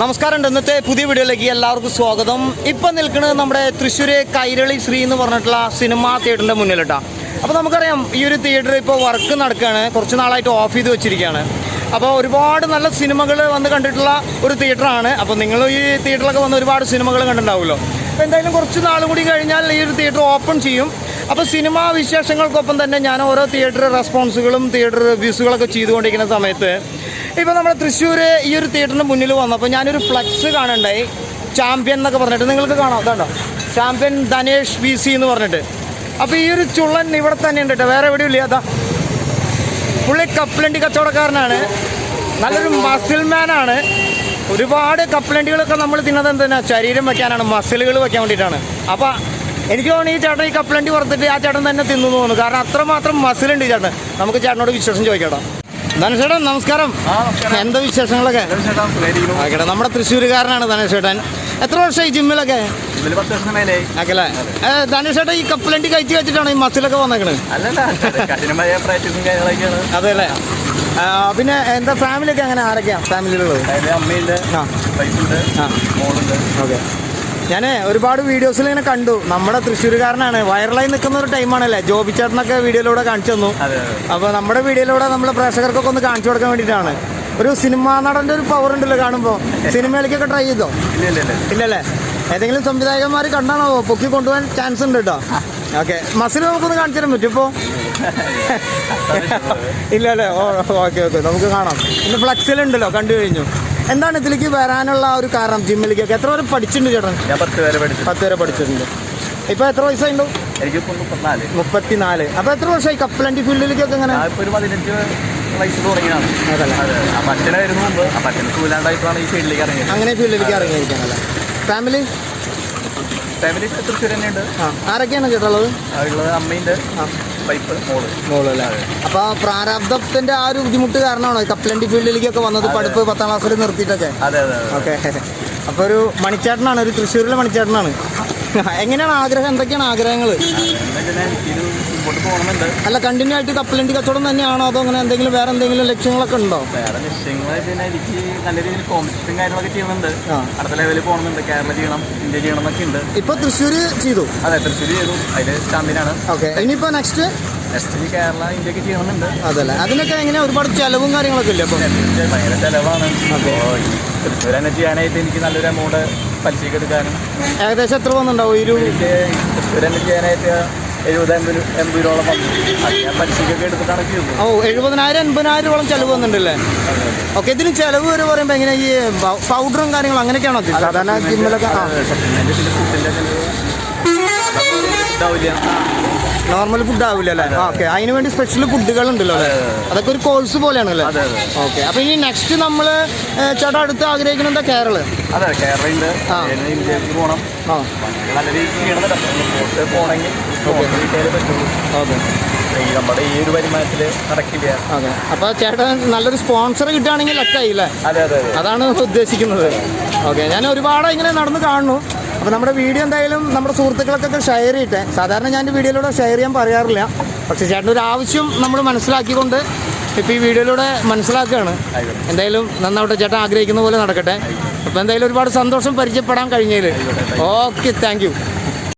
നമസ്കാരം ഇന്നത്തെ പുതിയ വീഡിയോയിലേക്ക് എല്ലാവർക്കും സ്വാഗതം. ഇപ്പം നിൽക്കുന്നത് നമ്മുടെ തൃശ്ശൂര് കൈരളി ശ്രീ എന്ന് പറഞ്ഞിട്ടുള്ള സിനിമാ തിയേറ്ററിന്റെ മുന്നിലിട്ടാ. അപ്പോൾ നമുക്കറിയാം ഈ ഒരു തിയേറ്റർ ഇപ്പോൾ വർക്ക് നടക്കുകയാണ് കുറച്ച് നാളായിട്ട് ഓഫ് ചെയ്ത് വെച്ചിരിക്കുകയാണ്. അപ്പോൾ ഒരുപാട് നല്ല സിനിമകൾ വന്ന് കണ്ടിട്ടുള്ള ഒരു തിയേറ്ററാണ്. അപ്പോൾ നിങ്ങൾ ഈ തിയേറ്ററിലൊക്കെ വന്ന് ഒരുപാട് സിനിമകൾ കണ്ടിട്ടുണ്ടാവുമല്ലോ. അപ്പോൾ എന്തായാലും കുറച്ച് നാളും കൂടി കഴിഞ്ഞാൽ ഈ ഒരു തിയേറ്റർ ഓപ്പൺ ചെയ്യും. അപ്പോൾ സിനിമാ വിശേഷങ്ങൾക്കൊപ്പം തന്നെ ഞാൻ ഓരോ തിയേറ്റർ റെസ്പോൺസുകളും തിയേറ്റർ റിവ്യൂസുകളൊക്കെ ചെയ്തുകൊണ്ടിരിക്കുന്ന സമയത്ത് ഇപ്പോൾ നമ്മുടെ തൃശ്ശൂർ ഈ ഒരു തിയേറ്ററിന് മുന്നിൽ വന്നപ്പോൾ ഞാനൊരു ഫ്ലക്സ് കാണണ്ടായി ചാമ്പ്യൻ എന്നൊക്കെ പറഞ്ഞിട്ട്. നിങ്ങൾക്ക് കാണാം. അതാണ്ടോ ചാമ്പ്യൻ ധനേഷ് വി സി എന്ന് പറഞ്ഞിട്ട്. അപ്പോൾ ഈ ഒരു ചുള്ളൻ ഇവിടെ തന്നെ ഉണ്ട് കേട്ടോ. വേറെ എവിടെയും ഇല്ല. അതാ പുള്ളി കപ്പലണ്ടി കച്ചവടക്കാരനാണ്. നല്ലൊരു മസിൽ ആണ്. ഒരുപാട് കപ്പലണ്ടികളൊക്കെ നമ്മൾ തിന്നത് എന്തിനാ ശരീരം വെക്കാനാണ്. മസിലുകൾ വെക്കാൻ വേണ്ടിയിട്ടാണ്. അപ്പോൾ എനിക്ക് തോന്നുന്നു ഈ ചേട്ടൻ ഈ കപ്പലണ്ടി പുറത്തിട്ട് ആ ചേട്ടൻ തന്നെ തിന്നു തോന്നുന്നു. കാരണം അത്രമാത്രം മസിലുണ്ട് ചേട്ടൻ നമുക്ക് ചേട്ടനോട് വിശ്വാസം ചോദിക്കട്ടോ ധനേഷ് ചേട്ടൻ നമസ്കാരം. എന്താ വിശേഷങ്ങളൊക്കെ? ആയിക്കോട്ടെ നമ്മുടെ തൃശ്ശൂരുകാരനാണ് ധനുഷേട്ടൻ. എത്ര വർഷമായി ജിമ്മിലൊക്കെ ആക്കല്ലേ? ധനുഷേട്ടൻ ഈ കപ്പലണ്ടി കഴിച്ച് വെച്ചിട്ടാണ് ഈ മസിലൊക്കെ വന്നേക്കണത് കാര്യങ്ങളൊക്കെയാണ്. അതെ അല്ലേ പിന്നെ എന്താ ഫാമിലിയൊക്കെ അങ്ങനെ ആരൊക്കെയാണ് ഫാമിലിയിലുള്ളത് അമ്മയുണ്ട് ആ. ഓക്കെ. ഞാൻ ഒരുപാട് വീഡിയോസിൽ ഇങ്ങനെ കണ്ടു. നമ്മുടെ തൃശ്ശൂരുകാരനാണ്. വൈറലായി നിൽക്കുന്ന ഒരു ടൈമാണല്ലേ ജോബി ചേട്ടനൊക്കെ വീഡിയോയിലൂടെ കാണിച്ചു തന്നു. അപ്പോൾ നമ്മുടെ വീഡിയോയിലൂടെ നമ്മുടെ പ്രേക്ഷകർക്കൊക്കെ ഒന്ന് കാണിച്ചു കൊടുക്കാൻ വേണ്ടിയിട്ടാണ്. ഒരു സിനിമാ നടന്റെ ഒരു പവർ ഉണ്ടല്ലോ കാണുമ്പോൾ സിനിമയിലേക്കൊക്കെ ട്രൈ ചെയ്തോ? ഇല്ല ഇല്ല ഇല്ല. ഇല്ലല്ലേ? ഏതെങ്കിലും സംവിധായകന്മാർ കണ്ടാണോ? പൊക്കി കൊണ്ടുപോകാൻ ചാൻസ് ഉണ്ട് കേട്ടോ ഓക്കെ. മസിൽ നമുക്കൊന്ന് കാണിച്ചു തരാൻ പറ്റും ഇപ്പോൾ ഇല്ലല്ലേ? ഓ ഓക്കെ ഓക്കെ. നമുക്ക് കാണാം. ഇന്ന് ഫ്ലക്സിലുണ്ടല്ലോ കണ്ടു കഴിഞ്ഞു. എന്താണ് ഇതിലേക്ക് വരാനുള്ള ഒരു കാരണം ജിമ്മിലേക്കൊക്കെ? എത്ര വരെ പഠിച്ചിട്ടുണ്ട് ചേട്ടൻ ഞാൻ പത്ത് പേരെ പഠിച്ചു പത്ത് വരെ പഠിച്ചിട്ടുണ്ട്. ഇപ്പൊ എത്ര വയസ്സായിട്ടുണ്ടോ എനിക്ക് മുപ്പത്തിനാല്. മുപ്പത്തിനാല്. അപ്പോൾ എത്ര വർഷമായി കപ്പലണ്ടി ഫീൽഡിലേക്കൊക്കെ എങ്ങനെ ഒരു പതിനഞ്ച് വയസ്സ് തുടങ്ങിയതാണ്. അതല്ലേ? അതെ അപ്പൊ അച്ഛനായിരുന്നു മുമ്പ് അപ്പൊ അച്ഛന് സൂലാണ്ടായിട്ടാണ് ഈ ഫീൽഡിലേക്ക് ഇറങ്ങിയത്. അങ്ങനെ ഫീൽഡിലേക്ക് ഇറങ്ങിയിരിക്കാനല്ലേ ഫാമിലി? ഫാമിലി തൃശ്ശൂർ തന്നെയുണ്ട്. ആരൊക്കെയാണ് ചേട്ടാ ഉള്ളത്? അമ്മയുണ്ട്. വൈഫ് മോൾ. മോളല്ലേ അപ്പൊ പ്രാരാബ്ദത്തിന്റെ ആ ഒരു ബുദ്ധിമുട്ട് കാരണമാണോ കപ്ലണ്ടി കപ്പലണ്ടി ഫീൽഡിലേക്കൊക്കെ വന്നത്? പഠിപ്പ് പത്താം ക്ലാസ്സിൽ നിർത്തിയിട്ടൊക്കെ? അതെ അതെ ഓക്കെ. അപ്പൊ ഒരു മണിച്ചേട്ടനാണ് ഒരു തൃശ്ശൂരിലെ മണിച്ചേട്ടനാണ്. എങ്ങനെയാണ് ആഗ്രഹം? എന്തൊക്കെയാണ് ആഗ്രഹങ്ങൾ മുമ്പോട്ട് പോകണമെന്നുണ്ട് അല്ല കണ്ടിന്യൂ ആയിട്ട് കപ്പലണ്ടി കച്ചവടം തന്നെയാണോ? അതോ അങ്ങനെ എന്തെങ്കിലും വേറെ എന്തെങ്കിലും ലക്ഷ്യങ്ങളൊക്കെ ഉണ്ടോ? വേറെ ലക്ഷ്യങ്ങൾ വെച്ചാൽ എനിക്ക് നല്ല രീതിയിൽ കോമ്പറ്റീഷൻ കാര്യങ്ങളൊക്കെ ചെയ്യുന്നുണ്ട്. അടുത്ത ലെവലിൽ പോകണമെന്നുണ്ട് കേരള ചെയ്യണം ഇന്ത്യ ചെയ്യണം എന്നൊക്കെ ഉണ്ട്. ഇപ്പൊ തൃശ്ശൂര് ചെയ്തു? അതെ തൃശ്ശൂർ ചെയ്തു. അതിൽ ചാമ്പ്യനാണ്. ഓക്കെ. ഇനിയിപ്പോ നെക്സ്റ്റ് നെക്സ്റ്റ് കേരള ഇന്ത്യയ്ക്ക് ചെയ്യണമെന്നുണ്ട്. അതല്ലേ. അതിനൊക്കെ എങ്ങനെ ഒരുപാട് ചെലവും കാര്യങ്ങളൊക്കെ ഇല്ലേ അപ്പൊ നെക്സ്റ്റ് ഭയങ്കര ചെലവാണ്. അപ്പോൾ തൃശ്ശൂർ തന്നെ ചെയ്യാനായിട്ട് എനിക്ക് നല്ലൊരു എമൗണ്ട് പലിശയ്ക്ക് എടുക്കാനും. ഏകദേശം എത്ര വന്നുണ്ടാവും ഈ ഒരു തൃശ്ശൂർ തന്നെ ചെയ്യാനായിട്ട് എഴുപത് എൺപത് എൺപത് രൂപയോളം വന്നു. അത് ഞാൻ പലിശയ്ക്കൊക്കെ എടുത്തിട്ടാണ് ചെയ്യുന്നത് ഓ എഴുപതിനായിരം എൺപതിനായിരോളം ചെലവ് വന്നിട്ടുണ്ടല്ലേ? ഓക്കെ ഇതിന് ചെലവ് വരെ പറയുമ്പോൾ എങ്ങനെ ഈ പൗഡറും കാര്യങ്ങളും അങ്ങനെയൊക്കെയാണോ? സാധാരണ ജിമ്മിലൊക്കെ ഉണ്ടാവില്ല നോർമൽ ഫുഡ് ആവില്ല അല്ലേ? ഓക്കെ അതിന് വേണ്ടി സ്പെഷ്യൽ ഫുഡുകൾ ഉണ്ടല്ലോ അല്ലേ? അതൊക്കെ ഒരു കോഴ്സ് പോലെയാണ് അല്ലേ? ഓക്കെ അപ്പൊ ഇനി നെക്സ്റ്റ് നമ്മൾ ചേട്ടാ അടുത്ത് ആഗ്രഹിക്കുന്നത് കേരള അതെ കേരളയുണ്ട്. പോകണം നല്ല രീതിയിൽ പോകണമെങ്കിൽ ഓക്കെ ഈ നമ്മുടെ ഈ ഒരു വരുമാനത്തിൽ നടക്കില്ല. അതെ. അപ്പൊ ചേട്ടൻ നല്ലൊരു സ്പോൺസർ കിട്ടുകയാണെങ്കിൽ ലക്കായില്ലേ അതെ അതെ അതാണ് ഉദ്ദേശിക്കുന്നത്. ഓക്കെ ഞാൻ ഒരുപാട് ഇങ്ങനെ നടന്ന് കാണുന്നു. അപ്പോൾ നമ്മുടെ വീഡിയോ എന്തായാലും നമ്മുടെ സുഹൃത്തുക്കൾക്കൊക്കെ ഷെയർ ചെയ്യട്ടെ. സാധാരണ ഞാൻ വീഡിയോയിലൂടെ ഷെയർ ചെയ്യാൻ പറയാറില്ല. പക്ഷേ ചേട്ടന്റെ ഒരു ആവശ്യം നമ്മൾ മനസ്സിലാക്കിക്കൊണ്ട് ഇപ്പോൾ ഈ വീഡിയോയിലൂടെ മനസ്സിലാക്കുകയാണ്. എന്തായാലും നന്നാവട്ടെ ചേട്ടൻ ആഗ്രഹിക്കുന്ന പോലെ നടക്കട്ടെ. അപ്പോൾ എന്തായാലും ഒരുപാട് സന്തോഷം പരിചയപ്പെടാൻ കഴിഞ്ഞതിൽ ഓക്കെ താങ്ക്